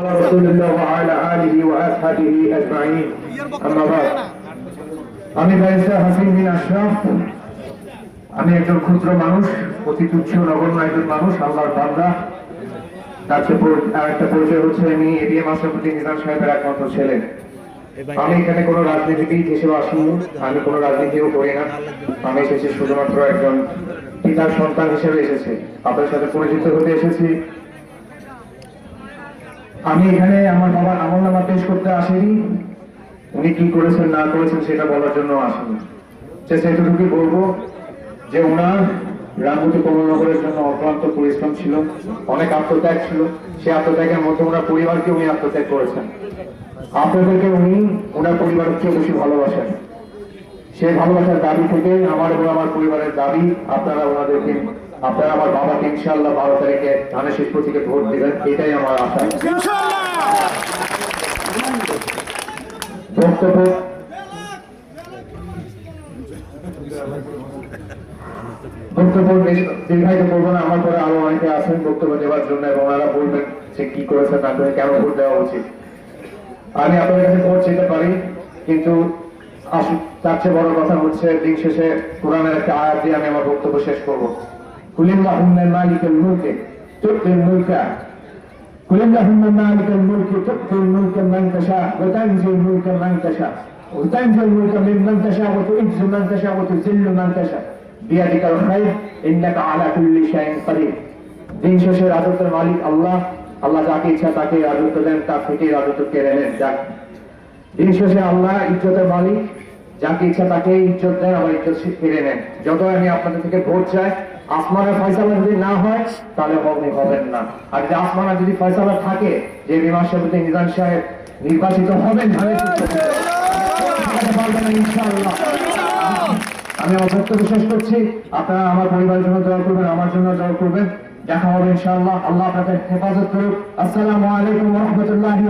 على رسول الله وعلى آله وأصحابه أجمعين أما بعد আমি ব্যারিস্টার হাসিন বিন আশরাফ আমি একজন ক্ষুদ্র মানুষ অতি তুচ্ছ নগণ্য একজন মানুষ আল্লাহর বান্দা তার চেয়ে আর একটা পরিচয় হচ্ছে আমি এডিএম আশরাফুদ্দিন নিজাম সাহেবের একমাত্র ছেলে আমি এখানে কোনো রাজনীতিবিদ হিসেবে আসিনি আমি কোনো রাজনীতিও করি না আমি এসেছি শুধুমাত্র একজন পিতার সন্তান হিসেবে এসেছি আপনার সাথে পরিচিত হতে এসেছি আমি এখানে আমার বাবার আমল নামা পেশ করতে আসিনি। উনি কি করেছেন, না করেছেন সেটা বলার জন্য আসেনি। সে সেটুকুই বলব যে ওনার রামগতি কমলনগরের জন্য অক্লান্ত পরিশ্রম ছিল, অনেক আত্মত্যাগ ছিল। সে আত্মত্যাগের মধ্যে ওনার পরিবারকে উনি আত্মত্যাগ করেছেন। আপনাদেরকে উনি ওনার পরিবারের চেয়ে বেশি ভালোবাসেন। সেই ভালোবাসার দাবি থেকে আমার এবং আমার পরিবারের দাবি, আপনারা ওনাদেরকে আপনারা আমার বাবাকে ইনশাআল্লাহ বারো তারিখে ধানের শেষ থেকে ভোট দেবেন, এটাই আমার আশা। বক্তব্য। দেওয়ার জন্য বলবেন যে কি করেছে না করে দেওয়া উচিত। আমি পারি, কিন্তু তার চেয়ে বড় কথা হচ্ছে দিন শেষে কোরআনের একটা আয়াত দিয়ে আমি আমার বক্তব্য শেষ করব। কুলিল্লাহুম্মা মালিকাল মুলকে তুতিল মুলকা قل اللهم مالك الملك تؤتي الملك من تشاء وتنزل الملك من تشاء وتنزل الملك ممن تشاء وتعز من تشاء وتذل من تشاء بيدك الخير انك على كل شيء قدير দিন শেষে রাজত্বের মালিক আল্লাহ আল্লাহ যাকে ইচ্ছা তাকে রাজত্ব দেন তার থেকে রাজত্ব কেড়ে নেন যাক দিন শেষে আল্লাহ ইজ্জতের মালিক যাকে ইচ্ছা তাকে ইজ্জত দেন আবার ইজ্জত কেড়ে নেন যত আমি আপনাদের থেকে ভোট চাই আসমানের ফয়সালা যদি না হয়, তাহলে আপনি হবেন না। আর যদি আসমানের যদি ফয়সালা থাকে, যে বিমান সাহেব নিজাম সাহেব নির্বাচিত হবেন। আমি বক্তব্য শেষ করছি। আপনারা আমার পরিবারের জন্য দোয়া করবেন, আমার জন্য দোয়া করবেন। দেখা হবে, ইনশাআল্লাহ। আল্লাহ আপনাদের হেফাজত করুক। আসসালামু আলাইকুম রহমতুল্লাহি